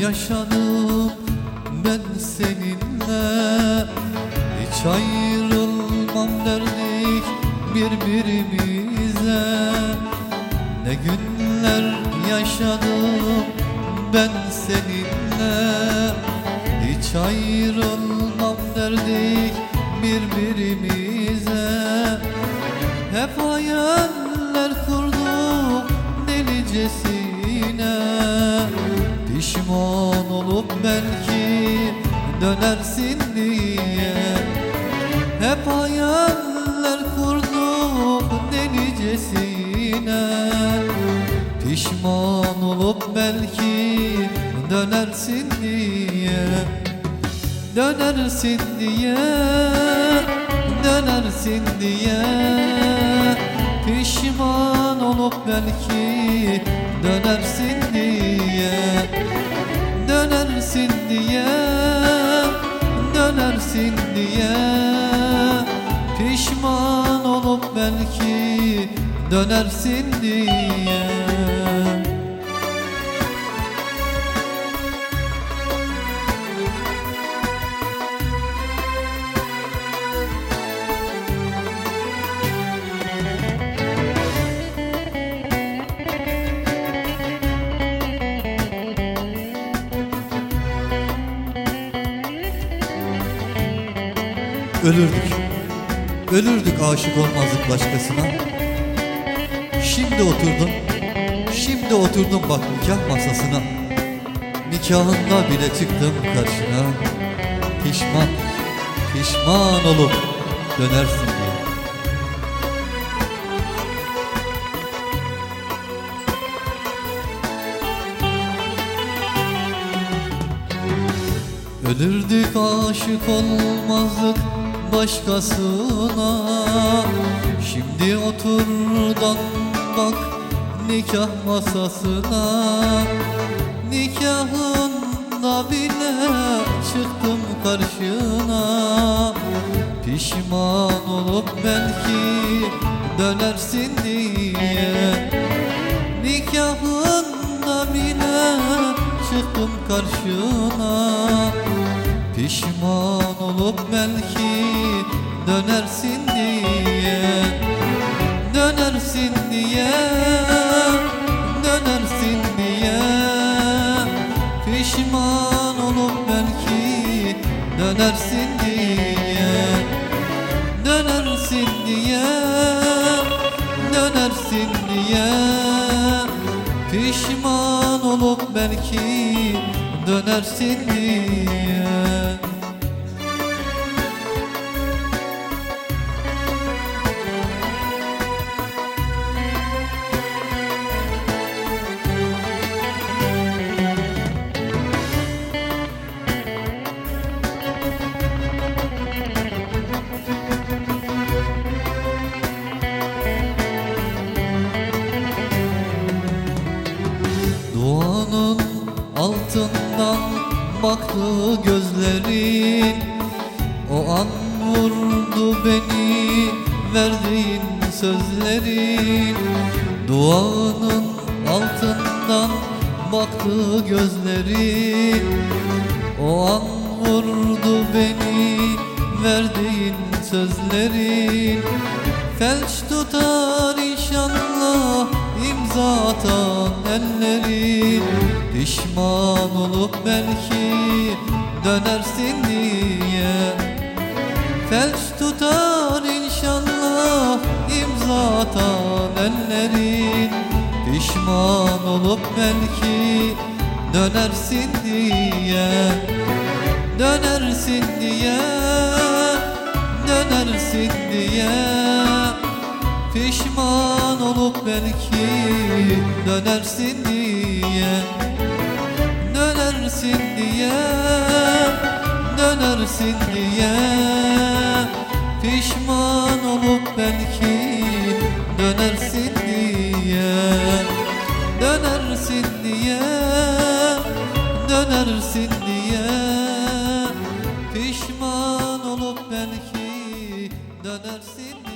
yaşadım ben seninle. Hiç ayrılmam derdik birbirimize. Ne günler yaşadım ben seninle. Hiç ayrılmam derdik birbirimize. Hep hayaller kurduk delicesine Pişman olup belki dönersin diye. Hep hayaller kurduk delicesine. Pişman olup belki dönersin diye. Dönersin diye Dönersin diye. Pişman olup belki Dönersin Dönersin diye Dönersin diye. Pişman olup belki Dönersin diye Ölürdük. Ölürdük aşık olmazdık başkasına. Şimdi oturdum. Şimdi oturdum bak nikah masasına. Nikahında bile çıktım karşına. Pişman, pişman olup dönersin diye. Ölürdük aşık olmazdık başkasına. Şimdi oturdan bak nikah masasına. Nikahında bile çıktım karşına. Pişman olup belki dönersin diye. Nikahında bile çıktım karşına Pişman olup belki dönersin diye Dönersin diye Dönersin diye. Pişman olup belki dönersin diye Dönersin diye Dönersin diye. Pişman olup belki dönersin diye altından baktı gözlerin O an vurdu beni verdiğin sözlerin Duanın altından baktı gözlerin O an vurdu beni verdiğin sözlerin Felç tutar inşallah imza atan ellerin Pişman olup belki dönersin diye. Felç tutar inşallah imza atan ellerin Pişman olup belki dönersin diye. Dönersin diye Dönersin diye. Pişman olup belki dönersin diye Dönersin diye Dönersin diye. Pişman olup belki dönersin diye Dönersin diye Dönersin diye. Pişman olup belki dönersin diye